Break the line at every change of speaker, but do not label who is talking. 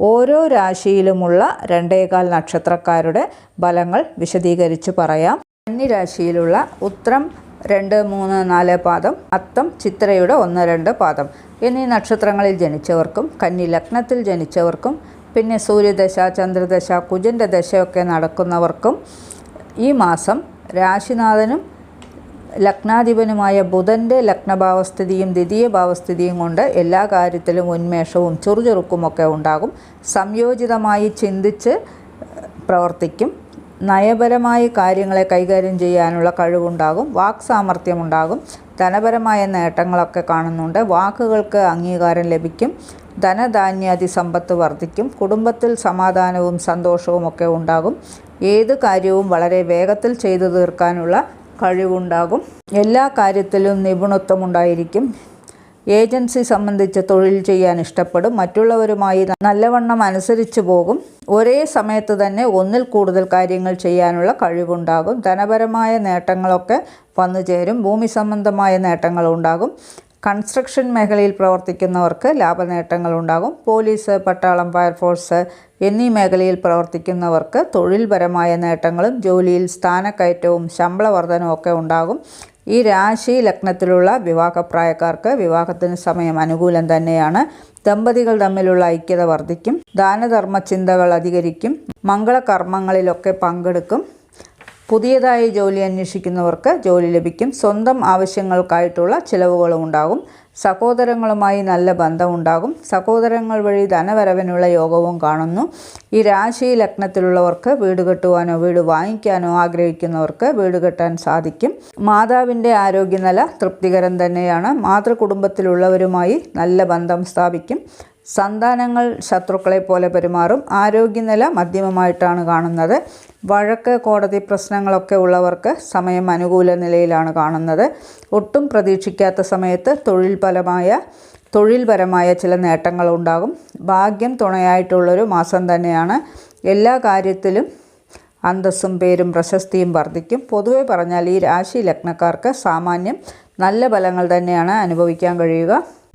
ഓരോ രാശിയിലുമുള്ള രണ്ടേകാൽ നക്ഷത്രക്കാരുടെ ഫലങ്ങൾ വിശദീകരിച്ച് പറയാം. കന്നിരാശിയിലുള്ള ഉത്രം രണ്ട് മൂന്ന് നാല് പാദം അത്തം ചിത്രയുടെ ഒന്ന് രണ്ട് പാദം എന്നീ നക്ഷത്രങ്ങളിൽ ജനിച്ചവർക്കും കന്നി ലഗ്നത്തിൽ ജനിച്ചവർക്കും പിന്നെ സൂര്യദശ ചന്ദ്രദശ കുജന്റെ ദശയൊക്കെ നടക്കുന്നവർക്കും ഈ മാസം രാശിനാഥനും ലഗ്നാധിപനുമായ ബുധന്റെ ലഗ്നഭാവസ്ഥിതിയും ദ്വിതീയ ഭാവസ്ഥിതിയും കൊണ്ട് എല്ലാ കാര്യത്തിലും ഉന്മേഷവും ചുറുചുറുക്കുമൊക്കെ ഉണ്ടാകും. സംയോജിതമായി ചിന്തിച്ച് പ്രവർത്തിക്കും. നയപരമായ കാര്യങ്ങളെ കൈകാര്യം ചെയ്യാനുള്ള കഴിവുണ്ടാകും. വാക് സാമർഥ്യമുണ്ടാകും ധനപരമായ നേട്ടങ്ങളൊക്കെ കാണുന്നുണ്ട്. വാക്കുകൾക്ക് അംഗീകാരം ലഭിക്കും. ധനധാന്യാദി സമ്പത്ത് വർദ്ധിക്കും. കുടുംബത്തിൽ സമാധാനവും സന്തോഷവും ഒക്കെ ഉണ്ടാകും. ഏത് കാര്യവും വളരെ വേഗത്തിൽ ചെയ്തു തീർക്കാനുള്ള കഴിവുണ്ടാകും. എല്ലാ കാര്യത്തിലും നിപുണത്വം ഉണ്ടായിരിക്കും ഏജൻസി സംബന്ധിച്ച് തൊഴിൽ ചെയ്യാൻ ഇഷ്ടപ്പെടും. മറ്റുള്ളവരുമായി നല്ലവണ്ണം അനുസരിച്ച് പോകും. ഒരേ സമയത്ത് തന്നെ ഒന്നിൽ കൂടുതൽ കാര്യങ്ങൾ ചെയ്യാനുള്ള കഴിവുണ്ടാകും. ധനപരമായ നേട്ടങ്ങളൊക്കെ വന്നു ചേരും ഭൂമി സംബന്ധമായ നേട്ടങ്ങളുണ്ടാകും. കൺസ്ട്രക്ഷൻ മേഖലയിൽ പ്രവർത്തിക്കുന്നവർക്ക് ലാഭനേട്ടങ്ങൾ ഉണ്ടാകും പോലീസ് പട്ടാളം ഫയർഫോഴ്സ് എന്നീ മേഖലയിൽ പ്രവർത്തിക്കുന്നവർക്ക് തൊഴിൽപരമായ നേട്ടങ്ങളും ജോലിയിൽ സ്ഥാനക്കയറ്റവും ശമ്പള വർധനവും ഒക്കെ ഉണ്ടാകും. ഈ രാശി ലഗ്നത്തിലുള്ള വിവാഹപ്രായക്കാർക്ക് വിവാഹത്തിന് സമയം അനുകൂലം തന്നെയാണ്. ദമ്പതികൾ തമ്മിലുള്ള ഐക്യത വർദ്ധിക്കും. ദാനധർമ്മ ചിന്തകൾ അധികരിക്കും. മംഗളകർമ്മങ്ങളിലൊക്കെ പങ്കെടുക്കും. പുതിയതായി ജോലി അന്വേഷിക്കുന്നവർക്ക് ജോലി ലഭിക്കും. സ്വന്തം ആവശ്യങ്ങൾക്കായിട്ടുള്ള ചിലവുകളും ഉണ്ടാകും. സഹോദരങ്ങളുമായി നല്ല ബന്ധമുണ്ടാകും. സഹോദരങ്ങൾ വഴി ധനവരവിനുള്ള യോഗവും കാണുന്നു. ഈ രാശി ലഗ്നത്തിലുള്ളവർക്ക് വീട് കെട്ടുവാനോ വീട് വാങ്ങിക്കാനോ ആഗ്രഹിക്കുന്നവർക്ക് വീട് കെട്ടാൻ സാധിക്കും. മാതാവിന്റെ ആരോഗ്യനില തൃപ്തികരം തന്നെയാണ്. മാതൃകുടുംബത്തിലുള്ളവരുമായി നല്ല ബന്ധം സ്ഥാപിക്കും. സന്താനങ്ങൾ ശത്രുക്കളെ പോലെ പെരുമാറും. ആരോഗ്യനില മധ്യമമായിട്ടാണ് കാണുന്നത്. വഴക്ക് കോടതി പ്രശ്നങ്ങളൊക്കെ ഉള്ളവർക്ക് സമയം അനുകൂല നിലയിലാണ് കാണുന്നത്. ഒട്ടും പ്രതീക്ഷിക്കാത്ത സമയത്ത് തൊഴിൽപരമായ തൊഴിൽപരമായ ചില നേട്ടങ്ങളുണ്ടാകും ഭാഗ്യം തുണയായിട്ടുള്ളൊരു മാസം തന്നെയാണ്. എല്ലാ കാര്യത്തിലും അന്തസ്സും പേരും പ്രശസ്തിയും വർദ്ധിക്കും. പൊതുവെ പറഞ്ഞാൽ ഈ രാശി ലഗ്നക്കാർക്ക് സാമാന്യം നല്ല ഫലങ്ങൾ തന്നെയാണ് അനുഭവിക്കാൻ കഴിയുക.